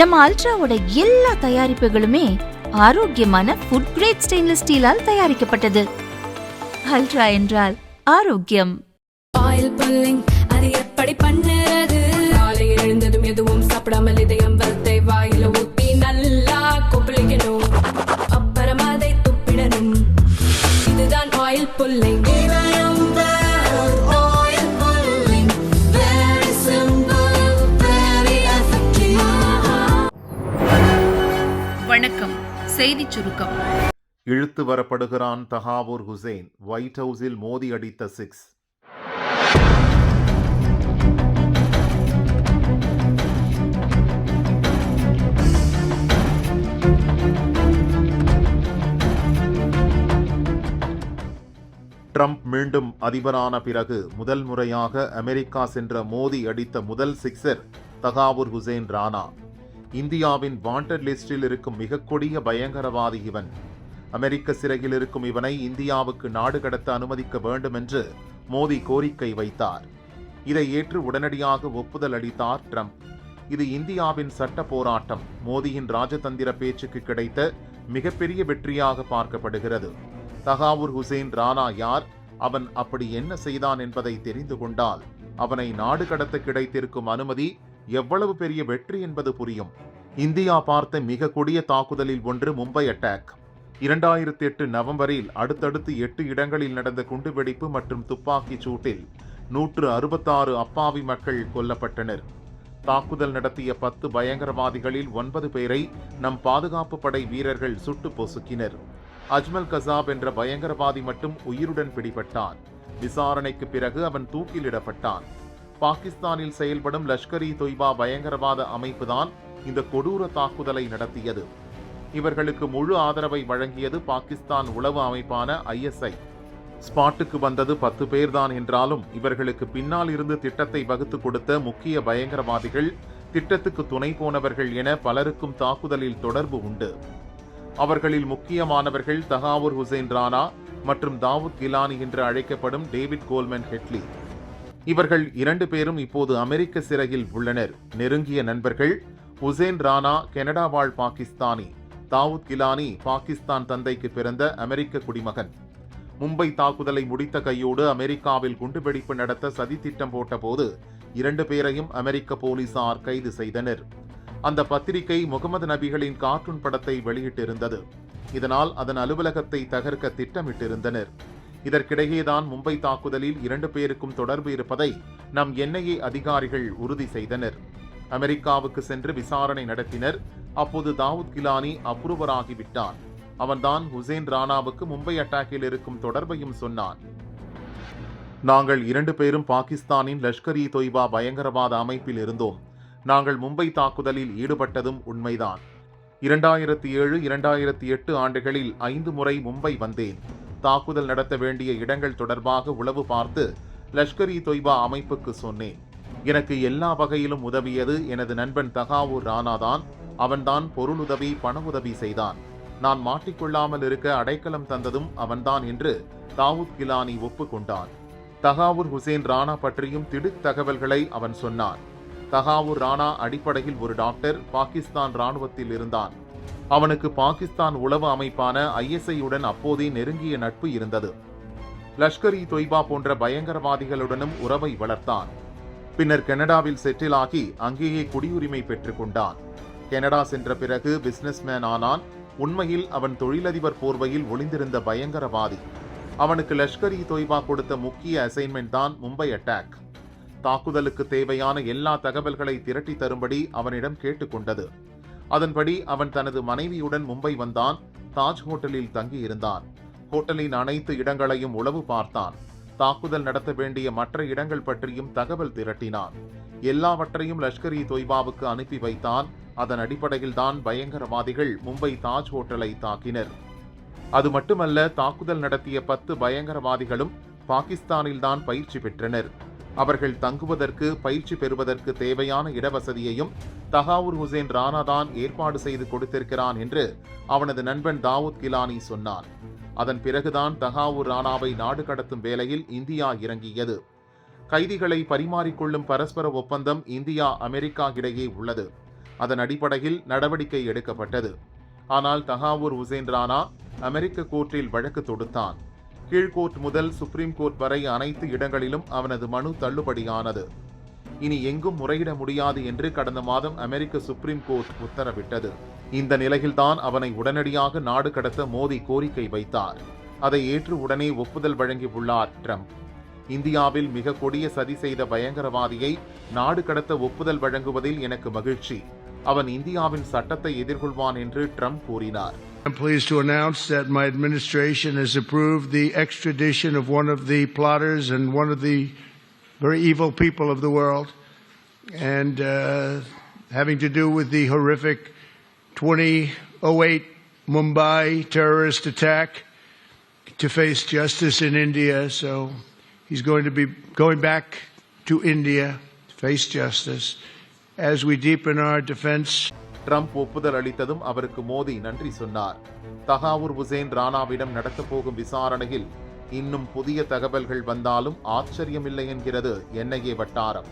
நம்ம அல்ட்ராவோட எல்லா தயாரிப்புகளுமே ஆரோக்கியமான ஃபுட் கிரேட் ஸ்டெயின்லெஸ் ஸ்டீலால் தயாரிக்கப்பட்டது. அல்ட்ரா என்றால் ஆரோக்கியம். ஆயில் புல்லிங் அது எப்படி பண்ணுறது? காலை எழுந்ததும் எதுவும் சாப்பிடாமல் இதயம் வளத்தை வாயில ஊத்தி நல்லா கொப்பளிக்கணும். அப்புறம் அதை துப்பிடணும். இதுதான் ஆயில் புல்லிங் செய்திச் சுருக்கம். இழுத்து வரப்படுகிறான் தஹாவூர் ஹுசேன். ஒயிட் ஹவுஸில் மோதி அடித்த சிக்ஸ். ட்ரம்ப் மீண்டும் அதிபரான பிறகு முதல் முறையாக அமெரிக்கா சென்ற மோதி அடித்த முதல் சிக்ஸர் தகாவூர் ஹுசைன் ராணா. இந்தியாவின் வாண்டட் லிஸ்டில் இருக்கும் மிக கொடிய பயங்கரவாதி இவன். அமெரிக்க சிறையில் இருக்கும் இவனை இந்தியாவுக்கு நாடு கடத்த அனுமதிக்க வேண்டும் என்று மோடி கோரிக்கை வைத்தார். இதை ஏற்று உடனடியாக ஒப்புதல் அளித்தார் ட்ரம்ப். இது இந்தியாவின் சட்ட போராட்டம். மோடியின் ராஜதந்திர பேச்சுக்கு கிடைத்த மிகப்பெரிய வெற்றியாக பார்க்கப்படுகிறது. தகாவூர் ஹுசேன் ராணா யார்? அவன் அப்படி என்ன செய்தான் என்பதை தெரிந்து கொண்டால் அவனை நாடு கடத்த கிடைத்திருக்கும் அனுமதி எவ்வளவு பெரிய வெற்றி என்பது புரியும். இந்தியா பார்த்த மிக கொடிய தாக்குதலில் ஒன்று மும்பை அட்டாக். இரண்டாயிரத்தி எட்டு நவம்பரில் அடுத்தடுத்து எட்டு இடங்களில் நடந்த குண்டுவெடிப்பு மற்றும் துப்பாக்கிச் சூட்டில் நூற்று அறுபத்தாறு அப்பாவி மக்கள் கொல்லப்பட்டனர். தாக்குதல் நடத்திய பத்து பயங்கரவாதிகளில் ஒன்பது பேரை நம் பாதுகாப்பு படை வீரர்கள் சுட்டு பொசுக்கினர். அஜ்மல் கசாப் என்ற பயங்கரவாதி மட்டும் உயிருடன் பிடிபட்டான். விசாரணைக்கு பிறகு அவன் தூக்கிலிடப்பட்டான். பாகிஸ்தானில் செயல்படும் லஷ்கர் இ தொய்பா பயங்கரவாத அமைப்புதான் இந்த கொடூர தாக்குதலை நடத்தியது. இவர்களுக்கு முழு ஆதரவை வழங்கியது பாகிஸ்தான் உளவு அமைப்பான ஐஎஸ்ஐ ஸ்பாட்டுக்கு வந்தது பத்து பேர்தான் என்றாலும் இவர்களுக்கு பின்னால் இருந்து திட்டத்தை வகுத்து கொடுத்த முக்கிய பயங்கரவாதிகள் திட்டத்துக்கு துணை போனவர்கள் என பலருக்கும் தாக்குதலில் தொடர்பு உண்டு. அவர்களில் முக்கியமானவர்கள் தகாவூர் ஹுசைன் ராணா மற்றும் தாவூத் கிலானி என்று அழைக்கப்படும் டேவிட் கோல்மன் ஹெட்லி. இவர்கள் இரண்டு பேரும் இப்போது அமெரிக்க சிறையில் உள்ளனர். நெருங்கிய நண்பர்கள் ஹுசேன் ராணா கனடா வாழ் பாகிஸ்தானி தாவூத் கிலானி பாகிஸ்தான் தந்தைக்கு பிறந்த அமெரிக்க குடிமகன். மும்பை தாக்குதலை முடித்த கையோடு அமெரிக்காவில் குண்டுவெடிப்பு நடத்த சதித்திட்டம் போட்டபோது இரண்டு பேரையும் அமெரிக்க போலீசார் கைது செய்தனர். அந்த பத்திரிகை முகமது நபிகளின் கார்ட்டூன் படத்தை வெளியிட்டிருந்தது. இதனால் அதன் அலுவலகத்தை தகர்க்க திட்டமிட்டிருந்தனர். இதற்கிடையேதான் மும்பை தாக்குதலில் இரண்டு பேருக்கும் தொடர்பு இருப்பதை நம் என்ஐஏ அதிகாரிகள் உறுதி செய்தனர். அமெரிக்காவுக்கு சென்று விசாரணை நடத்தினர். அப்போது தாவூத் கிலானி அப்ரூவராகிவிட்டார். அவன்தான் ஹுசேன் ராணாவுக்கு மும்பை அட்டாக்கில் இருக்கும் தொடர்பையும் சொன்னான். நாங்கள் இரண்டு பேரும் பாகிஸ்தானின் லஷ்கர் இ தொய்பா பயங்கரவாத அமைப்பில் இருந்தோம். நாங்கள் மும்பை தாக்குதலில் ஈடுபட்டதும் உண்மைதான். இரண்டாயிரத்தி ஏழு இரண்டாயிரத்தி எட்டு ஆண்டுகளில் ஐந்து முறை மும்பை வந்தேன். தாக்குதல் நடத்த வேண்டிய இடங்கள் தொடர்பாக உளவு பார்த்து லஷ்கர் இ தொய்பா அமைப்புக்கு சொன்னேன். எனக்கு எல்லா வகையிலும் உதவியது எனது நண்பன் தகாவூர் ராணாதான். அவன்தான் பொருளுதவி பண உதவி செய்தான். நான் மாட்டிக்கொள்ளாமல் இருக்க அடைக்கலம் தந்ததும் அவன்தான் என்று தாவூத் கிலானி ஒப்புக்கொண்டான். தகாவூர் ஹுசேன் ராணா பற்றியும் திடுக் தகவல்களை அவன் சொன்னான். தகாவூர் ராணா அடிப்படையில் ஒரு டாக்டர் பாகிஸ்தான் ராணுவத்தில் இருந்தான். அவனுக்கு பாகிஸ்தான் உளவு அமைப்பான ஐஎஸ்ஐயுடன் அப்போதே நெருங்கிய நட்பு இருந்தது. லஷ்கர் இ தொய்பா போன்ற பயங்கரவாதிகளுடனும் உறவை வளர்த்தான். பின்னர் கனடாவில் செட்டில் ஆகி அங்கேயே குடியுரிமை பெற்றுக் கொண்டான். கனடா சென்ற பிறகு பிசினஸ்மேன் ஆனான். உண்மையில் அவன் தொழிலதிபர் போர்வையில் ஒளிந்திருந்த பயங்கரவாதி. அவனுக்கு லஷ்கர் இ தொய்பா கொடுத்த முக்கிய அசைன்மெண்ட் தான் மும்பை அட்டாக். தாக்குதலுக்கு தேவையான எல்லா தகவல்களை திரட்டி தரும்படி அவனிடம் கேட்டுக்கொண்டது அதன்படி அவன் தனது மனைவியுடன் மும்பை வந்தான். தாஜ் ஹோட்டலில் தங்கியிருந்தான். ஹோட்டலின் அனைத்து இடங்களையும் உளவு பார்த்தான். தாக்குதல் நடத்த வேண்டிய மற்ற இடங்கள் பற்றியும் தகவல் திரட்டினான். எல்லாவற்றையும் லஷ்கர் இ தொய்பாவுக்கு அனுப்பி வைத்தான். அதன் அடிப்படையில் தான் பயங்கரவாதிகள் மும்பை தாஜ் ஹோட்டலை தாக்கினர். அது மட்டுமல்ல தாக்குதல் நடத்திய பத்து பயங்கரவாதிகளும் பாகிஸ்தானில்தான் பயிற்சி பெற்றனர். அவர்கள் தங்குவதற்கு பயிற்சி பெறுவதற்கு தேவையான இடவசதியையும் தகாவூர் ஹுசேன் ராணா தான் ஏற்பாடு செய்து கொடுத்திருக்கிறான் என்று அவனது நண்பன் தாவூத் கிலானி சொன்னான். அதன் பிறகுதான் தகாவூர் ராணாவை நாடு கடத்தும் வேளையில் இந்தியா இறங்கியது. கைதிகளை பரிமாறிக்கொள்ளும் பரஸ்பர ஒப்பந்தம் இந்தியா அமெரிக்கா இடையே உள்ளது. அதன் அடிப்படையில் நடவடிக்கை எடுக்கப்பட்டது. ஆனால் தகாவூர் ஹுசேன் ராணா அமெரிக்க கோர்ட்டில் வழக்கு தொடுத்தான். கீழ்கோர்ட் முதல் சுப்ரீம் கோர்ட் வரை அனைத்து இடங்களிலும் அவனது மனு தள்ளுபடியானது. இனி எங்கும் முறையிட முடியாது என்று கடந்த மாதம் அமெரிக்க சுப்ரீம் கோர்ட் உத்தரவிட்டது. இந்த நிலையில்தான் அவனை உடனடியாக நாடு கடத்த மோடி கோரிக்கை வைத்தார். அதை ஏற்று உடனே ஒப்புதல் வழங்கியுள்ளார் ட்ரம்ப். இந்தியாவில் மிக கொடிய சதி செய்த பயங்கரவாதியை நாடு கடத்த ஒப்புதல் வழங்குவதில் எனக்கு மகிழ்ச்சி. அவன் இந்தியாவின் சட்டத்தை எதிர்கொள்வான் என்று ட்ரம்ப் கூறினார். I'm pleased to announce that my administration has approved the extradition of one of the plotters and one of the very evil people of the world, and uh, having to do with the horrific 2008 Mumbai terrorist attack to face justice in India. So he's going to be going back to India to face justice as we deepen our defense. Trump ஒப்புதல் அளித்ததும் அவருக்கு மோடி நன்றி சொன்னார். தகாவூர் உசேன் ராணாவிடம் நடத்தப்போகும் விசாரணையில் இன்னும் புதிய தகவல்கள் வந்தாலும் ஆச்சரியமில்லை என்கிறது என்ஐஏ வட்டாரம்.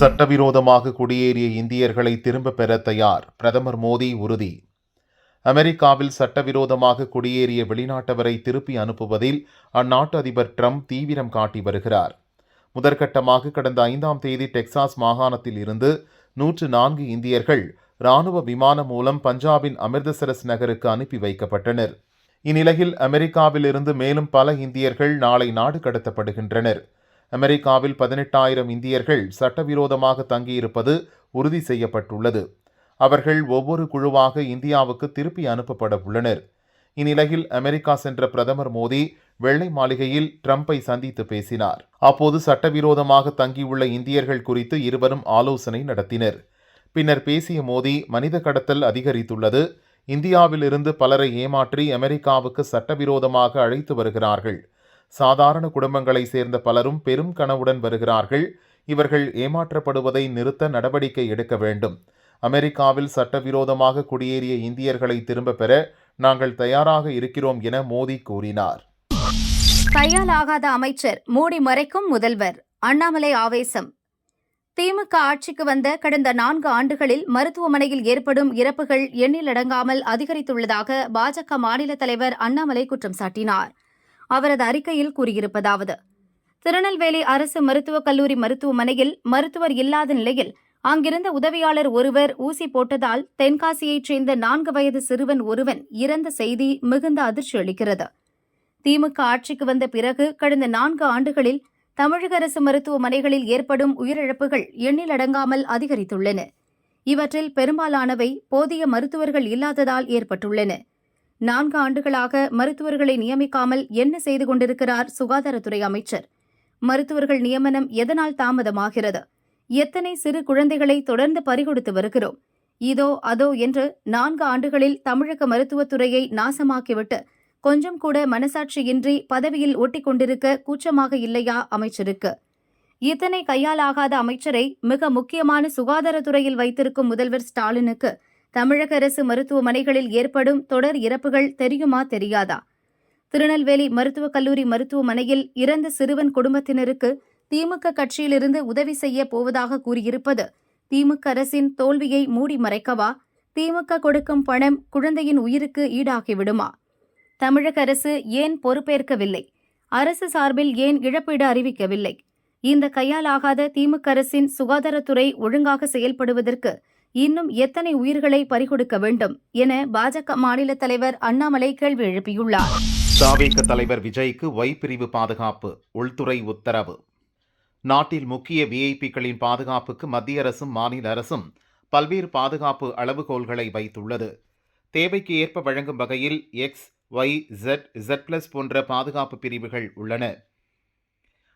சட்டவிரோதமாக குடியேறிய இந்தியர்களை திரும்ப பெற தயார் பிரதமர் மோடி உறுதி. அமெரிக்காவில் சட்டவிரோதமாக குடியேறிய வெளிநாட்டவரை திருப்பி அனுப்புவதில் அந்நாட்டு அதிபர் ட்ரம்ப் தீவிரம் காட்டி வருகிறார். முதற்கட்டமாக கடந்த ஐந்தாம் தேதி டெக்சாஸ் மாகாணத்தில் இருந்து நூற்று நான்கு இந்தியர்கள் ராணுவ விமானம் மூலம் பஞ்சாபின் அமிர்தசரஸ் நகருக்கு அனுப்பி வைக்கப்பட்டனர். இந்நிலையில் அமெரிக்காவிலிருந்து மேலும் பல இந்தியர்கள் நாளை நாடு கடத்தப்படுகின்றனர். அமெரிக்காவில் பதினெட்டாயிரம் இந்தியர்கள் சட்டவிரோதமாக தங்கியிருப்பது உறுதி செய்யப்பட்டுள்ளது. அவர்கள் ஒவ்வொரு குழுவாக இந்தியாவுக்கு திருப்பி அனுப்பப்பட உள்ளனர். இந்நிலையில் அமெரிக்கா சென்ற பிரதமர் மோடி வெள்ளை மாளிகையில் ட்ரம்பை சந்தித்து பேசினார். அப்போது சட்டவிரோதமாக தங்கியுள்ள இந்தியர்கள் குறித்து இருவரும் ஆலோசனை நடத்தினர். பின்னர் பேசிய மோடி மனித கடத்தல் அதிகரித்துள்ளது. இந்தியாவிலிருந்து பலரை ஏமாற்றி அமெரிக்காவுக்கு சட்டவிரோதமாக அழைத்து வருகிறார்கள். சாதாரண குடும்பங்களை சேர்ந்த பலரும் பெரும் கனவுடன் வருகிறார்கள். இவர்கள் ஏமாற்றப்படுவதை நிறுத்த நடவடிக்கை எடுக்க வேண்டும். அமெரிக்காவில் சட்டவிரோதமாக குடியேறிய இந்தியர்களை திரும்ப பெற நாங்கள் தயாராக இருக்கிறோம் என மோடி கூறினார். கையாலாகாத அமைச்சர் மூடி மறைக்கும் முதல்வர். அண்ணாமலை ஆவேசம். திமுக ஆட்சிக்கு வந்த கடந்த நான்கு ஆண்டுகளில் மருத்துவமனையில் ஏற்படும் இறப்புகள் எண்ணிலடங்காமல் அதிகரித்துள்ளதாக பாஜக மாநில தலைவர் அண்ணாமலை குற்றம் சாட்டினார். அவரது அறிக்கையில் கூறியிருப்பதாவது திருநெல்வேலி அரசு மருத்துவக் கல்லூரி மருத்துவமனையில் மருத்துவர் இல்லாத நிலையில் அங்கிருந்த உதவியாளர் ஒருவர் ஊசி போட்டதால் தென்காசியைச் சேர்ந்த நான்கு வயது சிறுவன் ஒருவன் இறந்த செய்தி மிகுந்த அதிர்ச்சி அளிக்கிறது திமுக ஆட்சிக்கு வந்த பிறகு கடந்த நான்கு ஆண்டுகளில் தமிழக அரசு மருத்துவமனைகளில் ஏற்படும் உயிரிழப்புகள் எண்ணிலடங்காமல் அதிகரித்துள்ளன. இவற்றில் பெரும்பாலானவை போதிய மருத்துவர்கள் இல்லாததால் ஏற்பட்டுள்ளன. நான்கு ஆண்டுகளாக மருத்துவர்களை நியமிக்காமல் என்ன செய்து கொண்டிருக்கிறார் சுகாதாரத்துறை அமைச்சர்? மருத்துவர்கள் நியமனம் எதனால் தாமதமாகிறது? எத்தனை சிறு குழந்தைகளை தொடர்ந்து பறிகொடுத்து வருகிறோம்? இதோ அதோ என்று நான்கு ஆண்டுகளில் தமிழக மருத்துவத்துறையை நாசமாக்கிவிட்டு கொஞ்சம் கூட மனசாட்சியின்றி பதவியில் ஒட்டிக் கொண்டிருக்க கூச்சமாக இல்லையா அமைச்சருக்கு? இத்தனை கையாலாகாத அமைச்சரை மிக முக்கியமான சுகாதாரத்துறையில் வைத்திருக்கும் முதல்வர் ஸ்டாலினுக்கு தமிழக அரசு மருத்துவமனைகளில் ஏற்படும் தொடர் இறப்புகள் தெரியுமா தெரியாதா? திருநெல்வேலி மருத்துவக் கல்லூரி மருத்துவமனையில் இறந்த சிறுவன் குடும்பத்தினருக்கு திமுக கட்சியிலிருந்து உதவி செய்ய போவதாக கூறியிருப்பது திமுக அரசின் தோல்வியை மூடி மறைக்கவா? திமுக கொடுக்கும் பணம் குழந்தையின் உயிருக்கு ஈடாகிவிடுமா? தமிழக அரசு ஏன் பொறுப்பேற்கவில்லை? அரசு சார்பில் ஏன் இழப்பீடு அறிவிக்கவில்லை? இந்த கையாலாகாத திமுக அரசின் சுகாதாரத்துறை ஒழுங்காக செயல்படுவதற்கு இன்னும் எத்தனை உயிர்களை பறிகொடுக்க வேண்டும் என பாஜக மாநில தலைவர் அண்ணாமலை கேள்வி எழுப்பியுள்ளார். தாவேக தலைவர் விஜய்க்கு ஒய் பிரிவு பாதுகாப்பு உள்துறை உத்தரவு. நாட்டில் முக்கிய விஐபிக்களின் பாதுகாப்புக்கு மத்திய அரசும் மாநில அரசும் பல்வேறு பாதுகாப்பு அளவுகோல்களை வைத்துள்ளது. தேவைக்கு ஏற்ப வழங்கும் வகையில் X Y Z Z plus போன்ற பாதுகாப்பு பிரிவுகள் உள்ளன.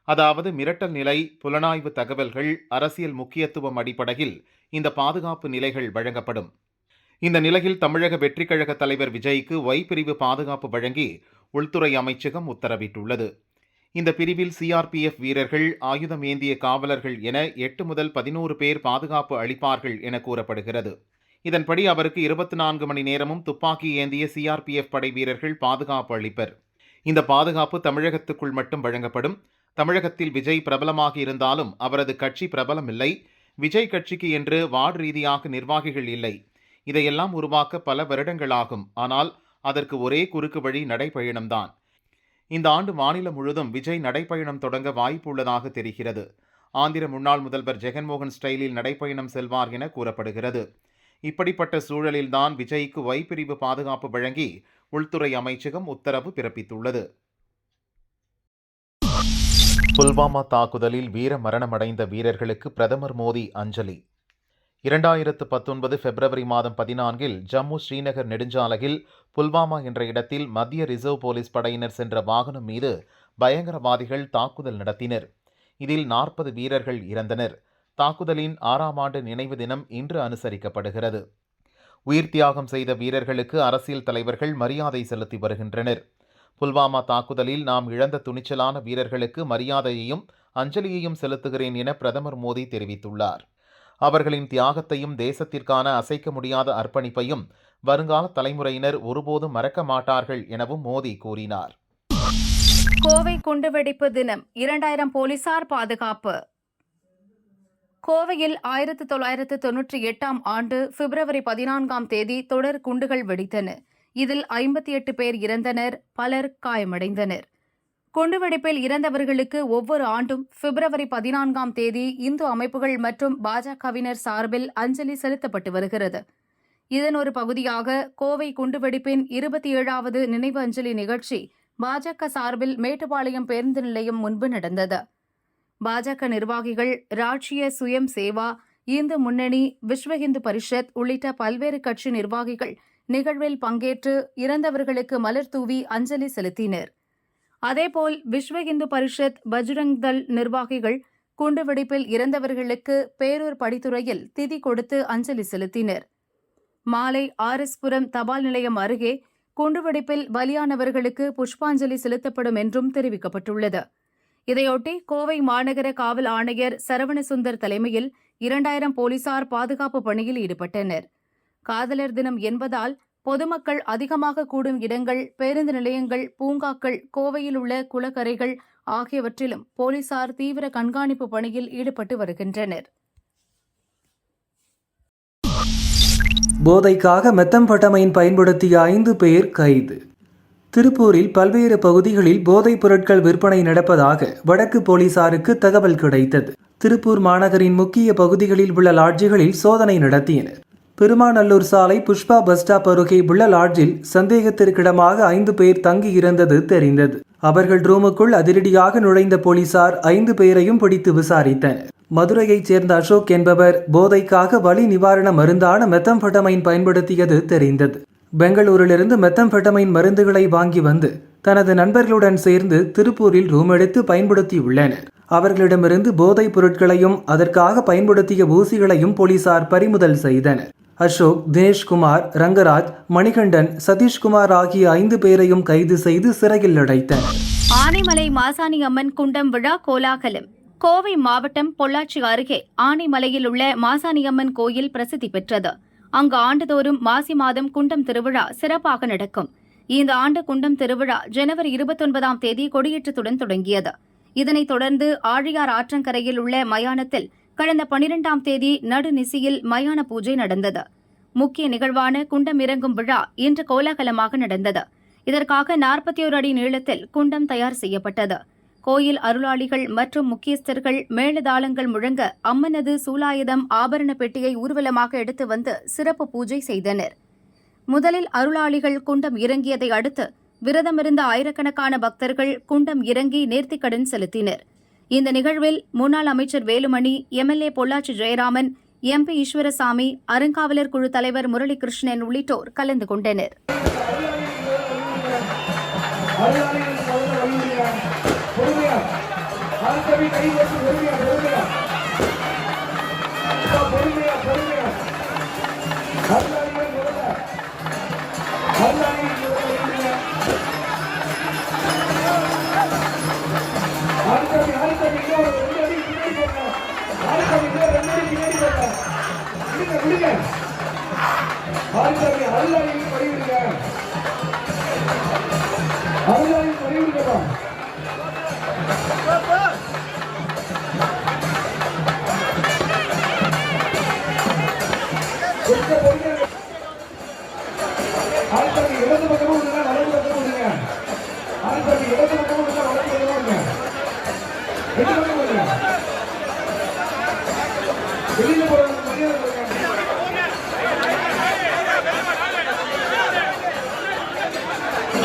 அதாவது மிரட்டல் நிலை புலனாய்வு தகவல்கள் அரசியல் முக்கியத்துவம் அடிப்படையில் இந்த பாதுகாப்பு நிலைகள் வழங்கப்படும். இந்த நிலையில் தமிழக வெற்றிக் கழக தலைவர் விஜய்க்கு ஒய் பிரிவு பாதுகாப்பு வழங்கி உள்துறை அமைச்சகம் உத்தரவிட்டுள்ளது. இந்த பிரிவில் சிஆர்பிஎஃப் வீரர்கள் ஆயுதம் ஏந்திய காவலர்கள் என எட்டு முதல் பதினோரு பேர் பாதுகாப்பு அளிப்பார்கள் என கூறப்படுகிறது. இதன்படி அவருக்கு இருபத்தி நான்கு மணி நேரமும் துப்பாக்கி ஏந்திய சிஆர்பிஎஃப் படை வீரர்கள் பாதுகாப்பு அளிப்பர். இந்த பாதுகாப்பு தமிழகத்துக்குள் மட்டும் வழங்கப்படும். தமிழகத்தில் விஜய் பிரபலமாக இருந்தாலும் அவரது கட்சி பிரபலமில்லை. விஜய் கட்சிக்கு என்று வார்டு ரீதியாக நிர்வாகிகள் இல்லை. இதையெல்லாம் உருவாக்க பல வருடங்களாகும். ஆனால் அதற்கு ஒரே குறுக்கு வழி நடைப்பயணம்தான் இந்த ஆண்டு மாநிலம் முழுதும் விஜய் நடைப்பயணம் தொடங்க வாய்ப்பு உள்ளதாக தெரிகிறது. ஆந்திர முன்னாள் முதல்வர் ஜெகன்மோகன் ஸ்டைலில் நடைப்பயணம் செல்வார் என கூறப்படுகிறது. இப்படிப்பட்ட சூழலில்தான் விஜய்க்கு வைப்பிரிவு பாதுகாப்பு வழங்கி உள்துறை அமைச்சகம் உத்தரவு பிறப்பித்துள்ளது. புல்வாமா தாக்குதலில் வீர மரணமடைந்த வீரர்களுக்கு பிரதமர் மோடி அஞ்சலி. இரண்டாயிரத்து பத்தொன்பது பிப்ரவரி மாதம் பதினான்கில் ஜம்மு ஸ்ரீநகர் நெடுஞ்சாலையில் புல்வாமா என்ற இடத்தில் மத்திய ரிசர்வ் போலீஸ் படையினர் சென்ற வாகனம் மீது பயங்கரவாதிகள் தாக்குதல் நடத்தினர். இதில் நாற்பது வீரர்கள் இறந்தனர். தாக்குதலின் ஆறாம் ஆண்டு நினைவு தினம் இன்று அனுசரிக்கப்படுகிறது. உயிர் தியாகம் செய்த வீரர்களுக்கு அரசியல் தலைவர்கள் மரியாதை செலுத்தி வருகின்றனர். புல்வாமா தாக்குதலில் நாம் இழந்த துணிச்சலான வீரர்களுக்கு மரியாதையையும் அஞ்சலியையும் செலுத்துகிறேன் என பிரதமர் மோடி தெரிவித்துள்ளார். அவர்களின் தியாகத்தையும் தேசத்திற்கான அசைக்க முடியாத அர்ப்பணிப்பையும் வருங்கால தலைமுறையினர் ஒருபோதும் மறக்க மாட்டார்கள் எனவும் மோடி கூறினார். கோவை குண்டுவெடிப்பு தினம் இரண்டாயிரம் போலீசார் பாதுகாப்பு. கோவையில் ஆயிரத்து தொள்ளாயிரத்து தொன்னூற்றி எட்டாம் ஆண்டு பிப்ரவரி பதினான்காம் தேதி தொடர் குண்டுகள் வெடித்தன. இதில் ஐம்பத்தி எட்டு பேர் இறந்தனர் பலர் காயமடைந்தனர். குண்டுவெடிப்பில் இறந்தவர்களுக்கு ஒவ்வொரு ஆண்டும் பிப்ரவரி பதினான்காம் தேதி இந்து அமைப்புகள் மற்றும் பாஜகவினர் சார்பில் அஞ்சலி செலுத்தப்பட்டு வருகிறது. இதன் ஒரு பகுதியாக கோவை குண்டுவெடிப்பின் இருபத்தி ஏழாவது நினைவு அஞ்சலி நிகழ்ச்சி பாஜக சார்பில் மேட்டுப்பாளையம் பேருந்து நிலையம் முன்பு நடந்தது. பாஜக நிர்வாகிகள் ராஷ்டிரிய சுயம் சேவா இந்து முன்னணி விஸ்வ இந்து பரிஷத் உள்ளிட்ட பல்வேறு கட்சி நிர்வாகிகள் நிகழ்வில் பங்கேற்று இறந்தவர்களுக்கு மலர் தூவி அஞ்சலி செலுத்தினர். அதேபோல் விஸ்வ இந்து பரிஷத் பஜ்ரங் தள் நிர்வாகிகள் குண்டுவெடிப்பில் இறந்தவர்களுக்கு பேரூர் படித்துறையில் திதி கொடுத்து அஞ்சலி செலுத்தினர். மாலை ஆர்எஸ்புரம் தபால் நிலையம் அருகே குண்டுவெடிப்பில் பலியானவர்களுக்கு புஷ்பாஞ்சலி செலுத்தப்படும் என்றும் தெரிவிக்கப்பட்டுள்ளது. இதையொட்டி கோவை மாநகர காவல் ஆணையர் சரவணசுந்தர் தலைமையில் இரண்டாயிரம் போலீசார் பாதுகாப்பு பணியில் ஈடுபட்டனர். காதலர் தினம் என்பதால் பொதுமக்கள் அதிகமாக கூடும் இடங்கள் பேருந்து நிலையங்கள் பூங்காக்கள் கோவையில் உள்ள குளக்கரைகள் ஆகியவற்றிலும் போலீசார் தீவிர கண்காணிப்பு பணியில் ஈடுபட்டு வருகின்றனர். போதைக்காக மெத்தம்பட்டமையின் பயன்படுத்திய ஐந்து பேர் கைது. திருப்பூரில் பல்வேறு பகுதிகளில் போதைப் பொருட்கள் விற்பனை நடப்பதாக வடக்கு போலீசாருக்கு தகவல் கிடைத்தது. திருப்பூர் மாநகரின் முக்கிய பகுதிகளில் உள்ள லாட்ஜிகளில் சோதனை நடத்தினர். பெருமாநல்லூர் சாலை புஷ்பா பஸ் ஸ்டாப் அருகே உள்ள லாட்ஜில் சந்தேகத்திற்கிடமாக ஐந்து பேர் தங்கி இருந்தது தெரிந்தது. அவர்கள் ரூமுக்குள் அதிரடியாக நுழைந்த போலீசார் ஐந்து பேரையும் பிடித்து விசாரித்தனர். மதுரையைச் சேர்ந்த அசோக் என்பவர் போதைக்காக வலி நிவாரண மருந்தான மெத்தம்பட்டமைன் பயன்படுத்தியது தெரிந்தது. பெங்களூரிலிருந்து மெத்தம்பெட்டமைன் மருந்துகளை வாங்கி வந்து தனது நண்பர்களுடன் சேர்ந்து திருப்பூரில் ரூம் எடுத்து பயன்படுத்தியுள்ளனர் அவர்களிடமிருந்து போதைப் பொருட்களையும் அதற்காக பயன்படுத்திய ஊசிகளையும் போலீசார் பறிமுதல் செய்தனர். அசோக் தினேஷ்குமார் ரங்கராஜ் மணிகண்டன் சதீஷ்குமார் ஆகிய ஐந்து பேரையும் கைது செய்து சிறையில் அடைத்தனர். ஆனைமலை மாசாணி அம்மன் குண்டம் விழா கோலாகலம் கோவை மாவட்டம் பொள்ளாச்சி அருகே ஆனைமலையில் உள்ள மாசாணியம்மன் கோயில் பிரசித்தி பெற்றது. அங்கு ஆண்டுதோறும் மாசி மாதம் குண்டம் திருவிழா சிறப்பாக நடக்கும். இந்த ஆண்டு குண்டம் திருவிழா ஜனவரி இருபத்தொன்பதாம் தேதி கொடியேற்றத்துடன் தொடங்கியது. இதனைத் தொடர்ந்து ஆழியார் ஆற்றங்கரையில் உள்ள மயானத்தில் கடந்த பனிரெண்டாம் தேதி நடுநிசியில் மயான பூஜை நடந்தது. முக்கிய நிகழ்வான குண்டம் இறங்கும் விழா இன்று கோலாகலமாக நடந்தது. இதற்காக நாற்பத்தி ஒரு அடி நீளத்தில் குண்டம் தயார் செய்யப்பட்டது. கோயில் அருளாளிகள் மற்றும் முக்கியஸ்தர்கள் மேளதாளங்கள் முழங்க அம்மனது சூலாயுதம் ஆபரண பெட்டியை ஊர்வலமாக எடுத்து வந்து சிறப்பு பூஜை செய்தனர். முதலில் அருளாளிகள் குண்டம் இறங்கியதை அடுத்து விரதமிருந்த ஆயிரக்கணக்கான பக்தர்கள் குண்டம் இறங்கி நேர்த்திக்கடன் செலுத்தினர். இந்த நிகழ்வில் முன்னாள் அமைச்சர் வேலுமணி எம்எல்ஏ பொள்ளாச்சி ஜெயராமன் எம்பி ஈஸ்வரசாமி அறங்காவலர் குழு தலைவர் முரளிகிருஷ்ணன் உள்ளிட்டோர் கலந்து கொண்டனர். everybody listen to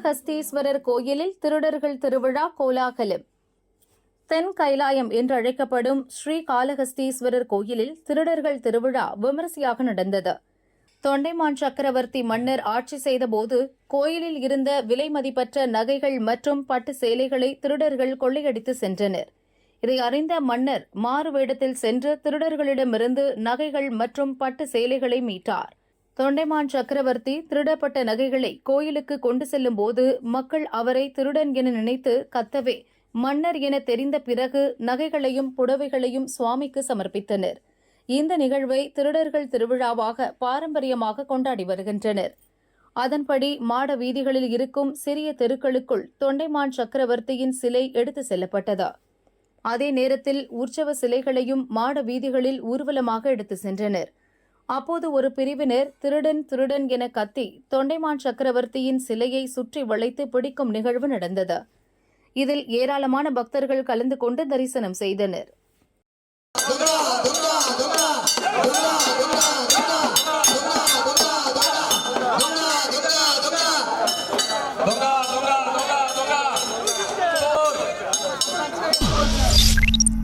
காளஹஸ்தீஸ்வரர் கோயிலில் திருடர்கள் திருவிழா கோலாகலம். தென் கைலாயம் என்று அழைக்கப்படும் ஸ்ரீ காளஹஸ்தீஸ்வரர் கோயிலில் திருடர்கள் திருவிழா விமரிசையாக நடந்தது. தொண்டைமான் சக்கரவர்த்தி மன்னர் ஆட்சி செய்தபோது கோயிலில் இருந்த விலை மதிப்பற்ற நகைகள் மற்றும் பட்டு சேலைகளை திருடர்கள் கொள்ளையடித்து சென்றனர். இதை அறிந்த மன்னர் மாறு வேடத்தில் சென்று திருடர்களிடமிருந்து நகைகள் மற்றும் பட்டு சேலைகளை மீட்டார். தொண்டைமான் சக்கரவர்த்தி திருடப்பட்ட நகைகளை கோயிலுக்கு கொண்டு செல்லும் போது மக்கள் அவரை திருடன் என நினைத்து கத்தவே மன்னர் என தெரிந்த பிறகு நகைகளையும் புடவைகளையும் சுவாமிக்கு சமர்ப்பித்தனர். இந்த நிகழ்வை திருடர்கள் திருவிழாவாக பாரம்பரியமாக கொண்டாடி வருகின்றனர். அதன்படி மாட வீதிகளில் இருக்கும் சிறிய தெருக்களுக்குள் தொண்டைமான் சக்கரவர்த்தியின் சிலை எடுத்து செல்லப்பட்டதா. அதே நேரத்தில் உற்சவ சிலைகளையும் மாட வீதிகளில் ஊர்வலமாக எடுத்து சென்றனர். அப்போது ஒரு பிரிவினர் திருடன் திருடன் என கத்தி தொண்டைமான் சக்கரவர்த்தியின் சிலையை சுற்றி வளைத்து பிடிக்கும் நிகழ்வு நடந்தது. இதில் ஏராளமான பக்தர்கள் கலந்து கொண்டு தரிசனம் செய்தனர்.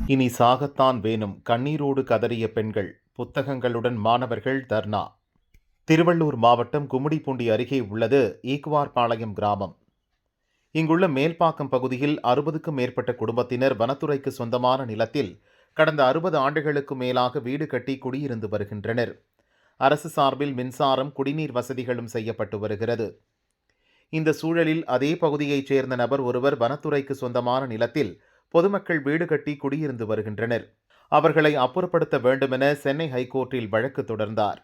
இனி சாகத்தான் வேணும். கண்ணீரோடு கதறிய பெண்கள். புத்தகங்களுடன் மாணவர்கள் தர்ணா. திருவள்ளூர் மாவட்டம் கும்மிடிப்பூண்டி அருகே உள்ளது ஈக்குவார்பாளையம் கிராமம். இங்குள்ள மேல்பாக்கம் பகுதியில் அறுபதுக்கும் மேற்பட்ட குடும்பத்தினர் வனத்துறைக்கு சொந்தமான நிலத்தில் கடந்த அறுபது ஆண்டுகளுக்கு மேலாக வீடு கட்டி குடியிருந்து வருகின்றனர். அரசு சார்பில் மின்சாரம் குடிநீர் வசதிகளும் செய்யப்பட்டு வருகிறது. இந்த சூழலில் அதே பகுதியைச் சேர்ந்த நபர் ஒருவர் வனத்துறைக்கு சொந்தமான நிலத்தில் பொதுமக்கள் வீடு கட்டி குடியிருந்து வருகின்றனர். அவர்களை அப்புறப்படுத்த வேண்டுமென சென்னை ஹைகோர்ட்டில் வழக்கு தொடர்ந்தார்.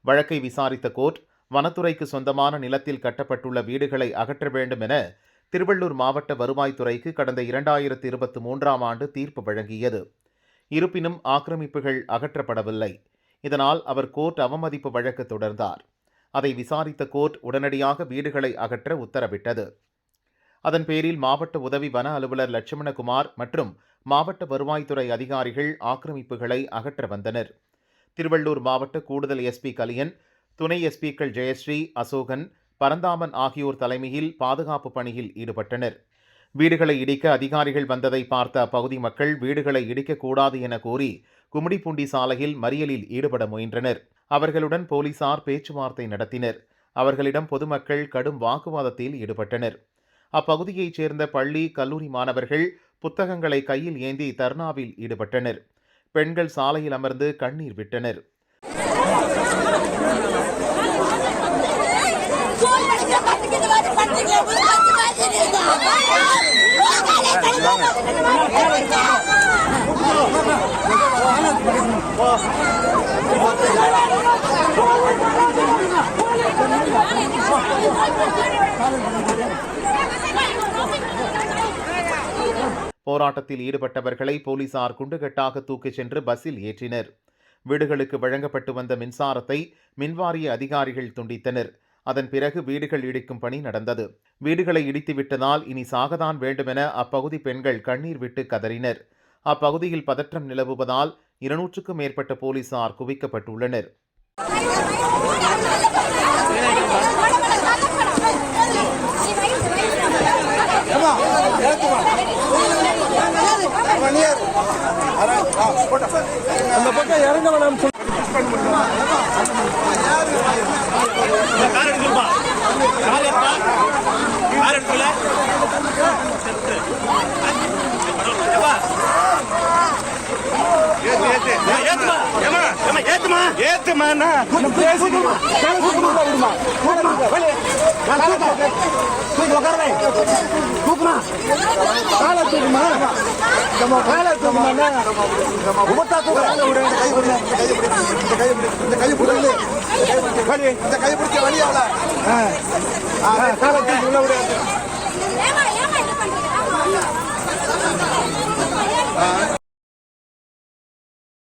வழக்கை விசாரித்த கோர்ட் வனத்துறைக்கு சொந்தமான நிலத்தில் கட்டப்பட்டுள்ள வீடுகளை அகற்ற வேண்டும் என திருவள்ளூர் மாவட்ட வருவாய்த்துறைக்கு கடந்த இரண்டாயிரத்து இருபத்தி மூன்றாம் ஆண்டு தீர்ப்பு வழங்கியது. இருப்பினும் ஆக்கிரமிப்புகள் அகற்றப்படவில்லை. இதனால் அவர் கோர்ட் அவமதிப்பு வழக்கு தொடர்ந்தார். அதை விசாரித்த கோர்ட் உடனடியாக வீடுகளை அகற்ற உத்தரவிட்டது. அதன் பேரில் மாவட்ட உதவி வன அலுவலர் லட்சுமணகுமார் மற்றும் மாவட்ட வருவாய்த்துறை அதிகாரிகள் ஆக்கிரமிப்புகளை அகற்ற வந்தனர். திருவள்ளூர் மாவட்ட கூடுதல் எஸ்பி கலியன் துணை எஸ்பிக்கள் ஜெயஸ்ரீ அசோகன் பரந்தாமன் ஆகியோர் தலைமையில் பாதுகாப்பு பணியில் ஈடுபட்டனர். வீடுகளை இடிக்க அதிகாரிகள் வந்ததை பார்த்த அப்பகுதி மக்கள் வீடுகளை இடிக்கக்கூடாது என கோரி கும்மிடிப்பூண்டி சாலையில் மறியலில் ஈடுபட முயன்றனர். அவர்களுடன் போலீசார் பேச்சுவார்த்தை நடத்தினர். அவர்களிடம் பொதுமக்கள் கடும் வாக்குவாதத்தில் ஈடுபட்டனர். அப்பகுதியைச் சேர்ந்த பள்ளி கல்லூரி மாணவர்கள் புத்தகங்களை கையில் ஏந்தி தர்ணாவில் ஈடுபட்டனர் பெண்கள் சாலையில் அமர்ந்து கண்ணீர் விட்டனர் போராட்டத்தில் ஈடுபட்டவர்களை போலீசார் குண்டுகட்டாக தூக்கிச் சென்று பஸ்ஸில் ஏற்றினர் வீடுகளுக்கு வழங்கப்பட்டு வந்த மின்சாரத்தை மின்வாரிய அதிகாரிகள் துண்டித்தனர் அதன் பிறகு வீடுகள் இடிக்கும் பணி நடந்தது வீடுகளை இடித்து விட்டதால் இனி சாகதான் வேண்டுமென அப்பகுதி பெண்கள் கண்ணீர் விட்டு கதறினர் அப்பகுதியில் பதற்றம் நிலவுவதால் இருநூற்றுக்கும் மேற்பட்ட போலீசார் குவிக்கப்பட்டுள்ளனர் ஏத்துமா ஏத்துமா ஏத்துமா தூக்குமா ஏத்துமா? ஏத்துமா பேசுமா விடுமா உட்காரவே தூக்குமா? காலை தூக்குமா? நம்ம காலை தூக்குமா உமத்தா தூக்குறாங்க விடு கை விடு இந்த கை விடு இந்த கை விடு இந்த கை பிடிச்ச வழி அவள? காலை